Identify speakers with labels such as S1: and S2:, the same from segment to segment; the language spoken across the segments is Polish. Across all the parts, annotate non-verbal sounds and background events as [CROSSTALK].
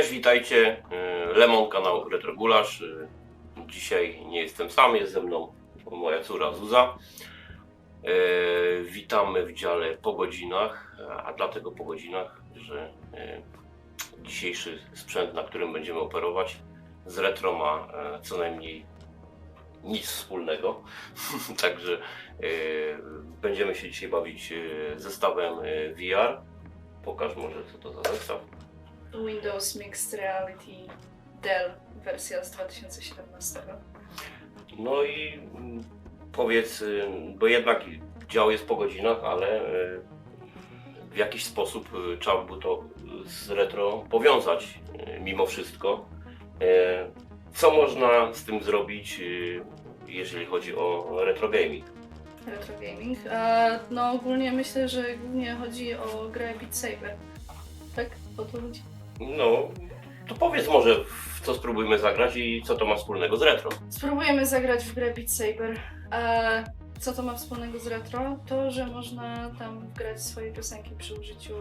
S1: Cześć, witajcie. Y, Lemon, kanał Retrogulasz. Y, Dzisiaj nie jestem sam, jest ze mną moja córa Zuza. Y, Witamy w dziale po godzinach, a dlatego po godzinach, że dzisiejszy sprzęt, na którym będziemy operować z retro ma e, co najmniej nic wspólnego. [LAUGHS] Także będziemy się dzisiaj bawić zestawem VR. Pokaż może co to za zestaw.
S2: Windows Mixed Reality Dell wersja z 2017.
S1: No i mm, powiedz, y, bo jednak dział jest po godzinach, ale y, w jakiś sposób y, trzeba by to z retro powiązać y, mimo wszystko. Y, Co można z tym zrobić, y, jeżeli chodzi o retro gaming?
S2: Retro Gaming. E, no ogólnie myślę, że głównie chodzi o grę Beat Saber. Tak? O to chodzi?
S1: No, to powiedz może, w co spróbujmy zagrać i co to ma wspólnego z retro.
S2: Spróbujemy zagrać w grę Beat Saber. E, co to ma wspólnego z retro? To, że można tam grać swoje piosenki przy użyciu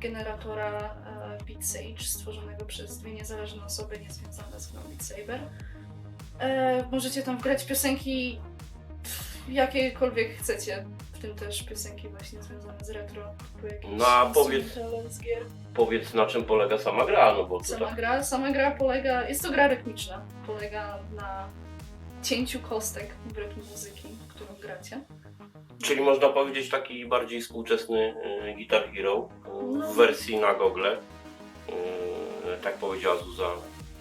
S2: generatora e, Beat Sage stworzonego przez dwie niezależne osoby niezwiązane z grą Beat Saber. E, możecie tam wgrać piosenki jakiekolwiek chcecie, w tym też piosenki właśnie związane z retro. jakieś
S1: No, a powiedz-
S2: instrumentale z gier.
S1: Powiedz na czym polega sama gra, no bo
S2: Sama
S1: tutaj...
S2: gra, sama gra polega, jest to gra rytmiczna, polega na cięciu kostek w rytm muzyki, którą gracie.
S1: Czyli można powiedzieć taki bardziej współczesny y, Guitar Hero y,
S2: No.
S1: w wersji na gogle. Y, tak powiedziała Zuza,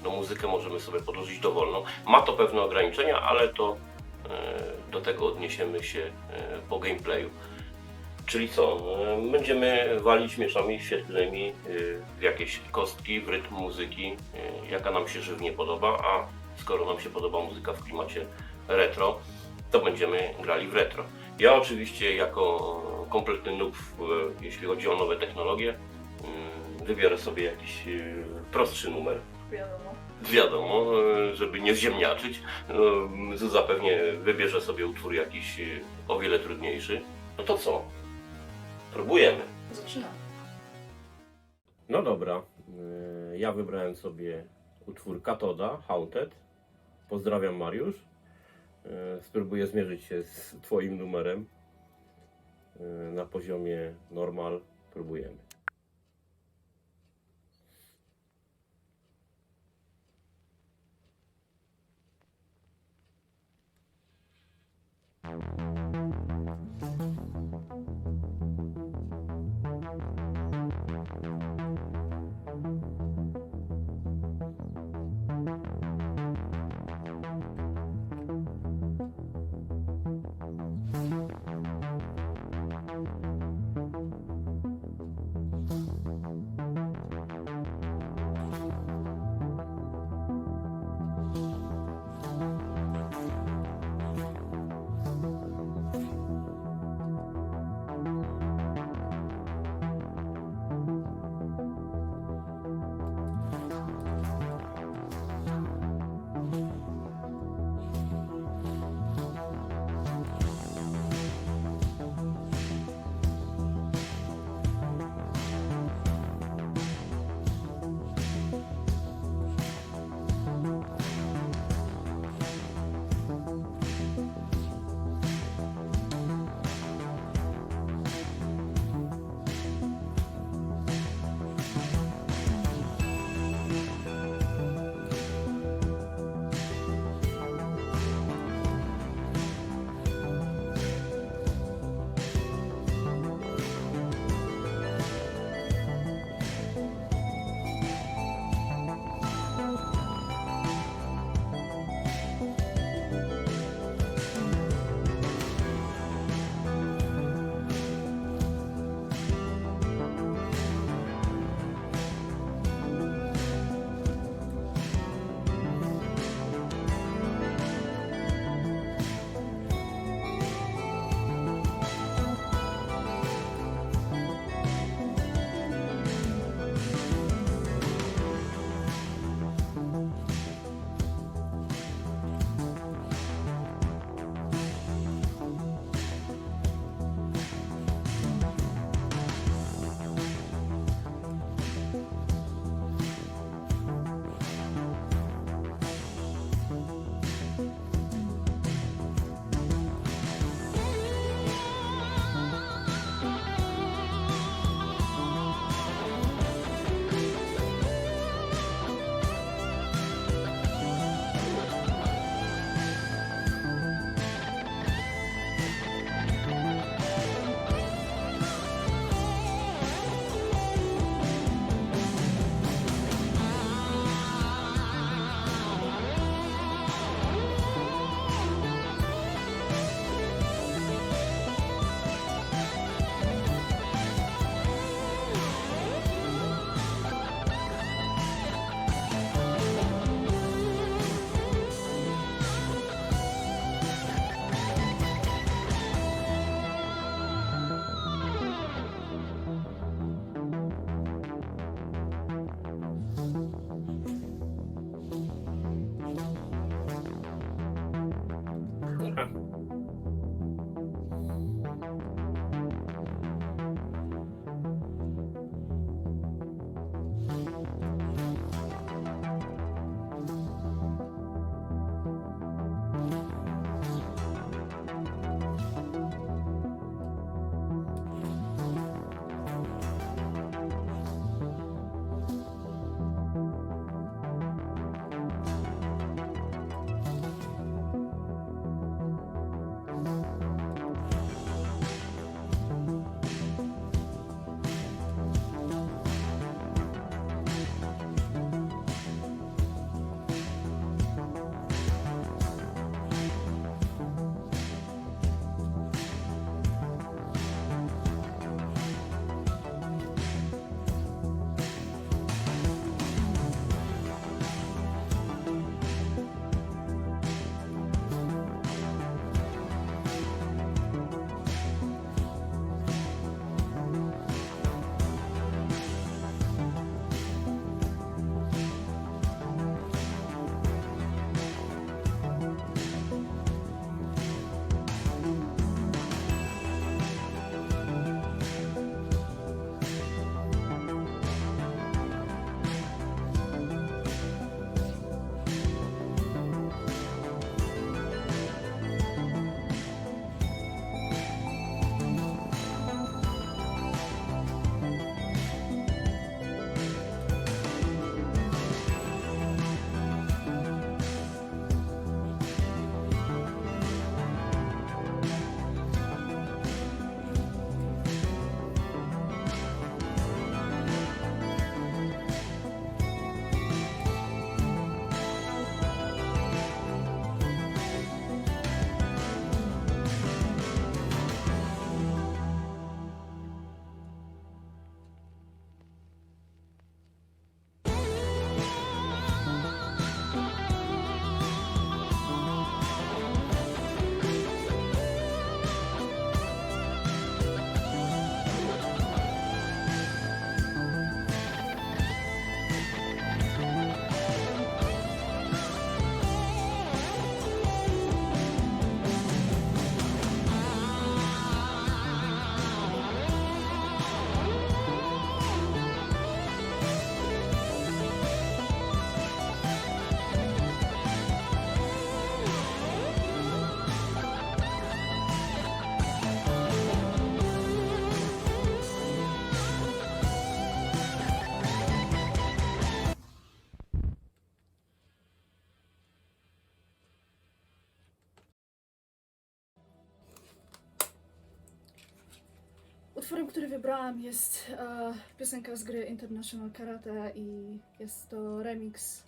S1: no muzykę możemy sobie podłożyć dowolną. Ma to pewne ograniczenia, ale to do tego odniesiemy się y, po gameplayu. Czyli co? y, Będziemy walić mieszami świetlnymi w jakieś kostki, w rytm muzyki, jaka nam się żywnie podoba, a skoro nam się podoba muzyka w klimacie retro, to będziemy grali w retro. Ja oczywiście jako kompletny noob, e, jeśli chodzi o nowe technologie, mm, wybiorę sobie jakiś e, prostszy numer.
S2: Wiadomo.
S1: Wiadomo, e, żeby nie zziemniaczyć. No, Zuza pewnie wybierze sobie utwór jakiś e, o wiele trudniejszy. No to co? Próbujemy.
S2: Zaczynam.
S1: No dobra, e, ja wybrałem sobie utwór Katoda, Haunted. Pozdrawiam Mariusz. E, Spróbuję zmierzyć się z Twoim numerem e, na poziomie normal. Próbujemy. Thank you.
S2: Utworem, który wybrałam jest e, piosenka z gry International Karate i jest to remix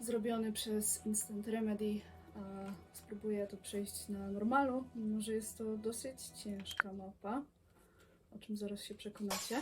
S2: zrobiony przez Instant Remedy. E, spróbuję to przejść na normalu, mimo że jest to dosyć ciężka mapa, o czym zaraz się przekonacie.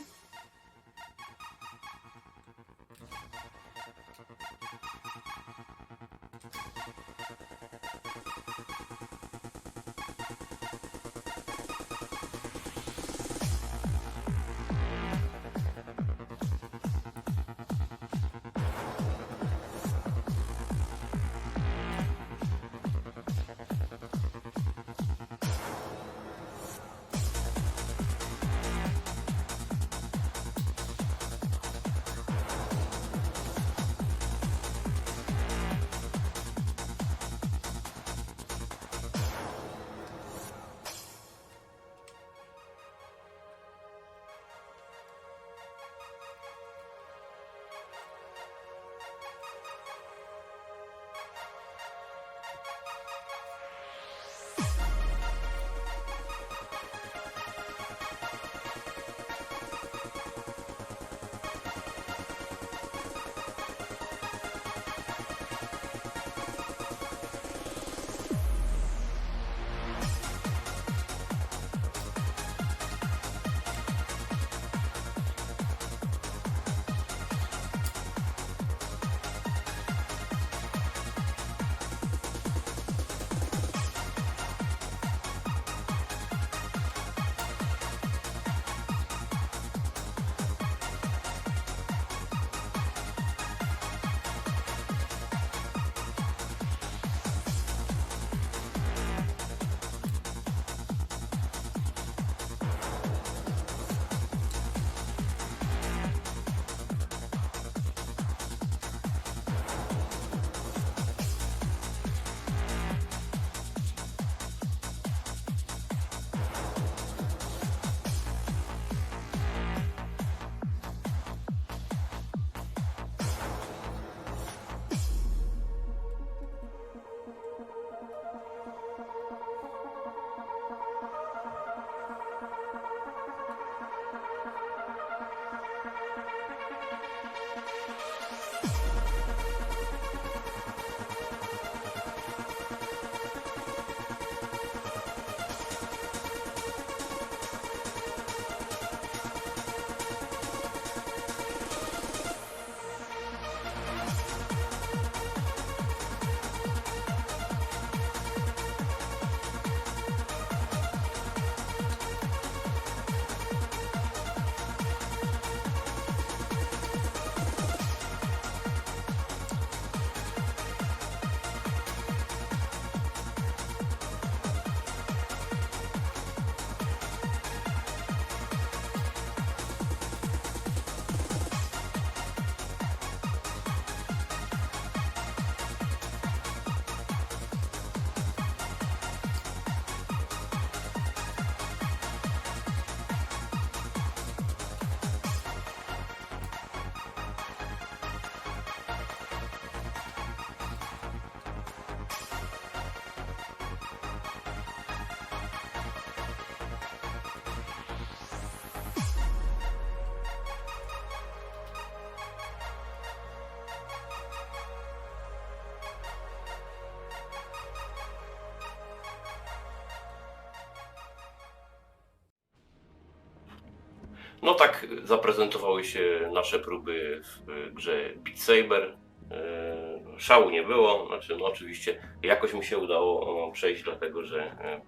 S1: No tak zaprezentowały się nasze próby w grze Beat Saber. E, Szału nie było, znaczy no oczywiście jakoś mi się udało o, przejść, dlatego że e,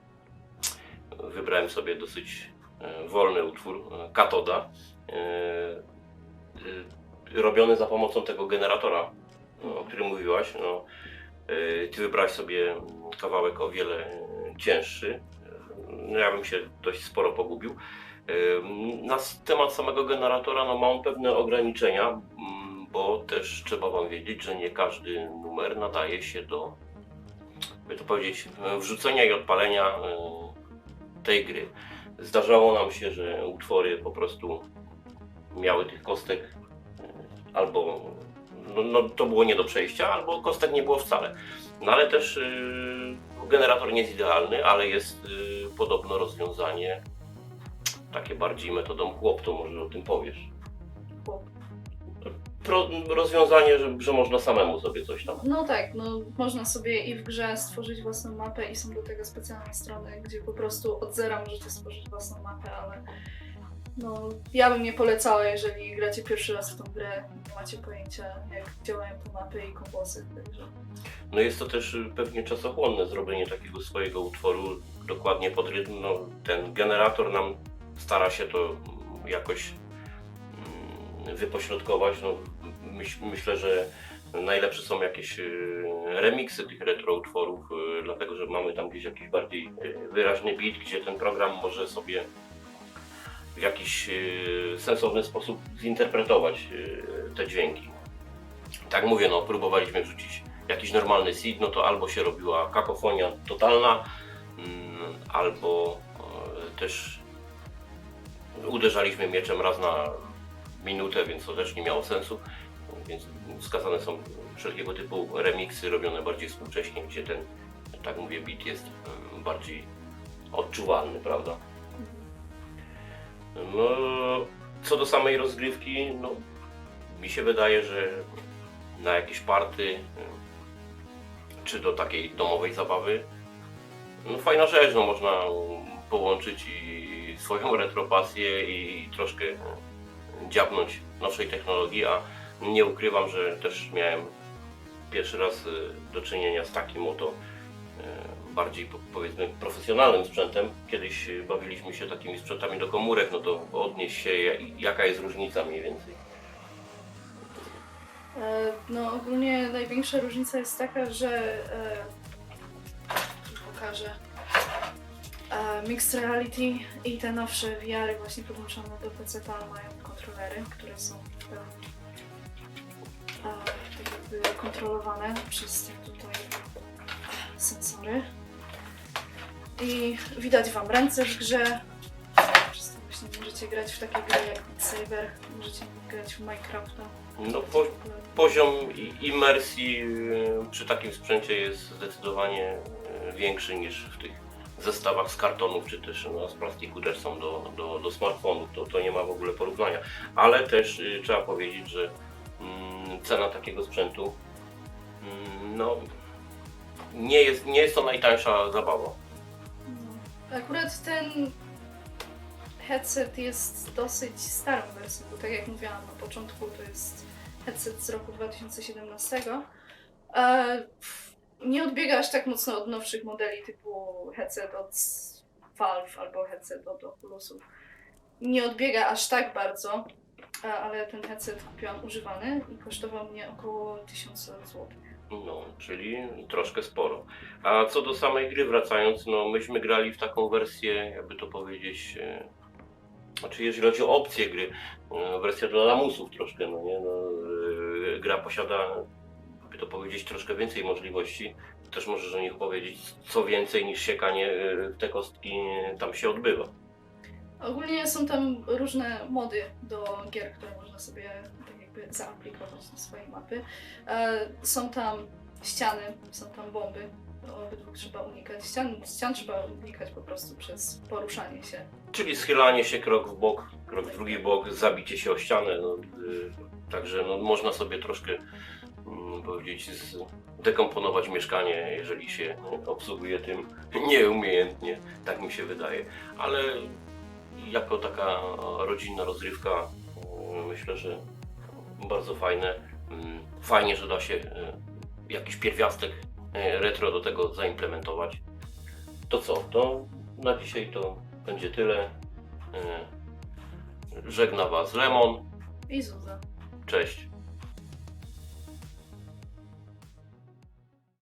S1: wybrałem sobie dosyć e, wolny utwór, e, Katoda, e, e, robiony za pomocą tego generatora, o którym mówiłaś. No, e, ty wybrałeś sobie kawałek o wiele e, cięższy. No, ja bym się dość sporo pogubił. Na temat samego generatora no, ma pewne ograniczenia, mm, bo też trzeba Wam wiedzieć, że nie każdy numer nadaje się do, by to powiedzieć, wrzucenia i odpalenia e, tej gry. Zdarzało nam się, że utwory po prostu miały tych kostek e, albo no, no, to było nie do przejścia, albo kostek nie było wcale. No ale też y, generator nie jest idealny, ale jest y, podobno rozwiązanie takie bardziej metodą chłop, to może o tym powiesz.
S2: Chłop.
S1: Pro, rozwiązanie, że, że można samemu sobie coś tam.
S2: No tak, no można sobie i w grze stworzyć własną mapę i są do tego specjalne strony, gdzie po prostu od zera możecie stworzyć własną mapę, ale no ja bym nie polecała, jeżeli gracie pierwszy raz w tą grę, nie macie pojęcia jak działają te mapy i kombosy, także
S1: No jest to też y, pewnie czasochłonne zrobienie takiego swojego utworu dokładnie pod rytm. No, ten generator nam stara się to jakoś mm, wypośrodkować. No, myśl, myślę, że najlepsze są jakieś y, remiksy tych retro utworów, y, dlatego że mamy tam gdzieś jakiś bardziej y, wyraźny beat, gdzie ten program może sobie w jakiś sensowny sposób zinterpretować te dźwięki. Tak mówię, no próbowaliśmy wrzucić jakiś normalny seed, no to albo się robiła kakofonia totalna, mm, albo e, też uderzaliśmy mieczem raz na minutę, więc to też nie miało sensu. Więc wskazane są wszelkiego typu remiksy robione bardziej współcześnie, gdzie ten, tak mówię, beat jest mm, bardziej odczuwalny, prawda? No, co do samej rozgrywki, no, mi się wydaje, że na jakieś party, czy do takiej domowej zabawy, no fajna rzecz, no można połączyć i swoją [LAUGHS] retropasję i troszkę dziabnąć nowszej technologii, a nie ukrywam, że też miałem pierwszy raz y, do czynienia z takim oto y, bardziej po- powiedzmy profesjonalnym sprzętem. Kiedyś bawiliśmy się takimi sprzętami do komórek, no to odnieść się ja- jaka jest różnica mniej więcej.
S2: E, No ogólnie największa różnica jest taka, że e, pokażę e, Mixed Reality i te nowsze VR właśnie podłączone do PC mają kontrolery, które są pełni e, tak jakby kontrolowane przez te tutaj sensory. I widać Wam ręce w grze. Przez to właśnie możecie grać w takie gry jak Beat możecie grać w Minecrafta.
S1: No po, poziom imersji y, przy takim sprzęcie jest zdecydowanie y, większy niż w tych zestawach z kartonów, czy też no, z plastiku też są do, do, do smartfonów, to, to nie ma w ogóle porównania. Ale też y, trzeba powiedzieć, że mm, cena takiego sprzętu mm, no, nie, jest, nie jest to najtańsza zabawa.
S2: No. Akurat ten headset jest dosyć starą wersją, bo tak jak mówiłam na początku, to jest headset z roku 2017. E, nie odbiega aż tak mocno od nowszych modeli typu headset od Valve albo headset od Oculusów. Nie odbiega aż tak bardzo, ale ten headset kupiłam używany i kosztował mnie około 1000 zł.
S1: No, czyli troszkę sporo. A co do samej gry wracając, no myśmy grali w taką wersję, jakby to powiedzieć, e, znaczy jeżeli chodzi o opcję gry, e, wersja dla lamusów troszkę, no nie, no, e, gra posiada, by to powiedzieć, troszkę więcej możliwości. Też możesz o nich powiedzieć, co więcej niż siekanie w te kostki tam się odbywa.
S2: Ogólnie są tam różne mody do gier, które można sobie tak jakby zaaplikować na swoje mapy. E, Są tam ściany, są tam bomby. Obydwu trzeba unikać. Ścian, ścian trzeba unikać po prostu przez poruszanie się.
S1: Czyli schylanie się krok w bok, krok w drugi bok, zabicie się o ścianę. No, y, także no, można sobie troszkę mm, powiedzieć dekomponować mieszkanie, jeżeli się obsługuje tym [LAUGHS] nieumiejętnie, tak mi się wydaje. Ale jako taka rodzinna rozrywka y, myślę, że bardzo fajne. Mm, Fajnie, że da się y, jakiś pierwiastek y, retro do tego zaimplementować. To co? To na dzisiaj to będzie tyle. Y, Żegna Was Lemon.
S2: I Zuza.
S1: Cześć.